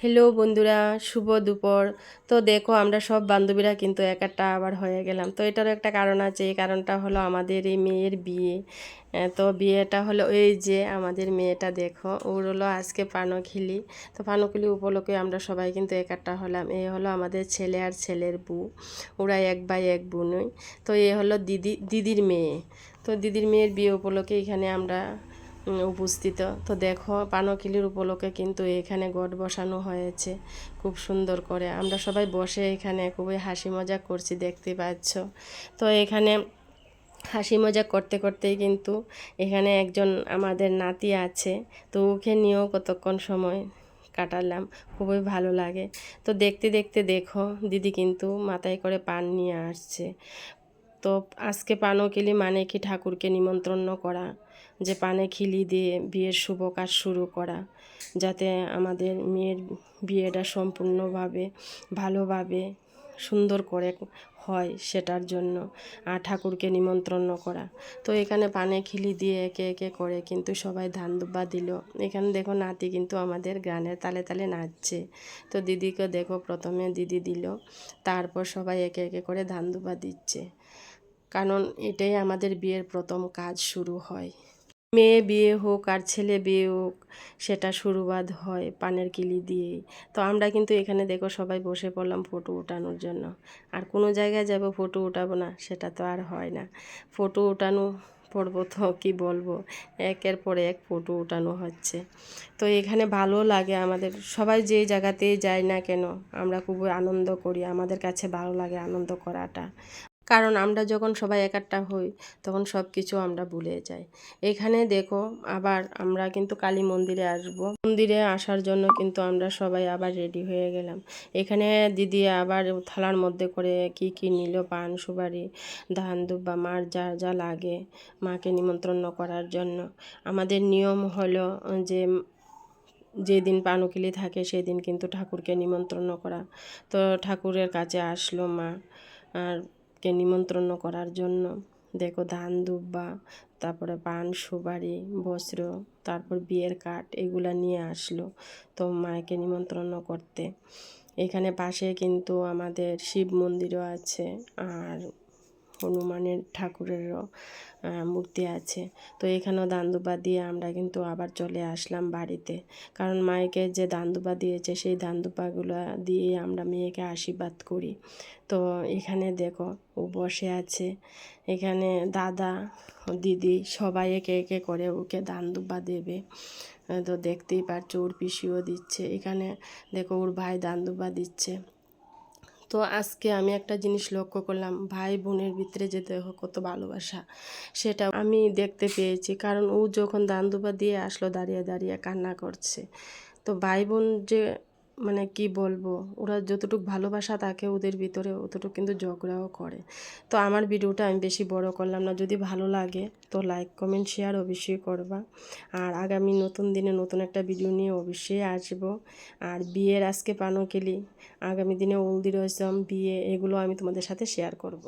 Hello বন্ধুরা, শুভ দুপুর। তো দেখো, আমরা সব বান্ধবীরা কিন্তু এক একটা আবার হয়ে গেলাম। তো এটারও একটা কারণ আছে, এই কারণটা হলো আমাদের এই মেয়ের বিয়ে। তো বিয়েটা হলো এই যে, আমাদের মেয়েটা দেখো, ওর হলো আজকে পানখিলি। তো পানখিলি উপলক্ষে আমরা সবাই কিন্তু এক একটা হলাম। এ হলো আমাদের ছেলে আর ছেলের বউ। ওরা এক ভাই, এক বোনই। তো এ হলো দিদি, দিদির মেয়ে। তো দিদির মেয়ের বিয়ে উপলক্ষে এখানে আমরা উপস্থিত। তো দেখো, পানকিলির উপলক্ষে কিন্তু এখানে গড় বসানো হয়েছে। খুব সুন্দর করে। আমরা সবাই বসে এখানে খুবই হাসি মজা করছি, দেখতে পাচ্ছ। তো এখানে হাসি মজা করতে করতেই কিন্তু এখানে একজন আমাদের নাতি আছে। তো ওকে নিয়েও কতক্ষণ সময় কাটালাম, খুবই ভালো লাগে। তো দেখতে দেখতে দেখো, দিদি কিন্তু মাথায় করে পান নিয়ে আসছে। তো আজকে পানকিলি মানে কি ঠাকুরকে নিমন্ত্রণ করা, যে পানে খিলি দিয়ে বিয়ের শুভ কাজ শুরু করা, যাতে আমাদের মেয়ের বিয়েটা সম্পূর্ণভাবে ভালোভাবে সুন্দর করে হয় সেটার জন্য, আর ঠাকুরকে নিমন্ত্রণ করা। তো এখানে পানে খিলি দিয়ে একে একে করে কিন্তু সবাই ধান দুব্বা দিল। এখানে দেখো নাতি কিন্তু আমাদের গানের তালে তালে নাচছে। তো দিদিকে দেখো প্রথমে দিদি দিল, তারপর সবাই একে একে করে ধান দুব্বা দিচ্ছে। কারণ এটাই আমাদের বিয়ের প্রথম কাজ শুরু হয়। মেয়ে বিয়ে হোক আর ছেলে বিয়ে হোক, সেটা শুরুবাদ হয় পানের কিলি দিয়েই। তো আমরা কিন্তু এখানে দেখো সবাই বসে পড়লাম ফটো ওঠানোর জন্য। আর কোনো জায়গায় যাব ফটো উঠাবো না, সেটা তো আর হয় না। ফটো ওঠানো পড়ব তো কী বলব? একের পর এক ফটো ওঠানো হচ্ছে। তো এখানে ভালো লাগে আমাদের, সবাই যেই জায়গাতেই যায় না কেন, আমরা খুবই আনন্দ করি, আমাদের কাছে ভালো লাগে আনন্দ করাটা। কারণ আমরা যখন সবাই একাট্টা হই, তখন সব কিছু আমরা ভুলে যাই। এখানে দেখো, আবার আমরা কিন্তু কালী মন্দিরে আসব। মন্দিরে আসার জন্য কিন্তু আমরা সবাই আবার রেডি হয়ে গেলাম। এখানে দিদি আবার থালার মধ্যে করে কি কি নিল, পান, সুপারি, ধান, দুব্বা, মার যা যা লাগে মাকে নিমন্ত্রণ করার জন্য। আমাদের নিয়ম হলো যে যেদিন পানুকিলি থাকে সেদিন কিন্তু ঠাকুরকে নিমন্ত্রণ করা। তো ঠাকুরের কাছে আসলো মা, আর কে নিমন্ত্রণ করার জন্য। দেখো ধান, দুব্বা, তারপরে পান, সুপারি, বস্ত্র, তারপর বিয়ের কাঠ এগুলা নিয়ে আসলো তো মাকে নিমন্ত্রণ করতে। এখানে পাশে কিন্তু আমাদের শিব মন্দিরও আছে আর হনুমানের ঠাকুরেরও মূর্তি আছে। তো এখানেও দান্দুবা দিয়ে আমরা কিন্তু আবার চলে আসলাম বাড়িতে। কারণ মায়েকে যে দান্দুবা দিয়েছে, সেই দান্দুবাগুলো দিয়ে আমরা মেয়েকে আশীর্বাদ করি। তো এখানে দেখো, ও বসে আছে। এখানে দাদা, দিদি সবাই একে একে করে ওকে দান্দুবা দেবে। তো দেখতেই পাচ্ছ ওর পিসিও দিচ্ছে। এখানে দেখো, ওর ভাই দান্দুবা দিচ্ছে। তো আজকে আমি একটা জিনিস লক্ষ্য করলাম, ভাই বোনের ভিতরে যে দেখো কত ভালোবাসা সেটা আমি দেখতে পেয়েছি। কারণ ও যখন দান দুবা দিয়ে আসলো, দাঁড়িয়ে দাঁড়িয়ে কান্না করছে। তো ভাই বোন যে মানে কি বলব, ওরা যতটুকু ভালোবাসা থাকে ওদের ভিতরে অতটুকু কিন্তু ঝগড়াও করে। তো আমার ভিডিওটা আমি বেশি বড় করলাম না, যদি ভালো লাগে তো লাইক কমেন্ট শেয়ার অবশ্যই করবা। আর আগামী নতুন দিনে নতুন একটা ভিডিও নিয়ে অবশ্যই আসব। আর বিয়ের আজকে পানো কেলি আগামী দিনে হলদি রসম বিয়ে, এগুলো আমি তোমাদের সাথে শেয়ার করব।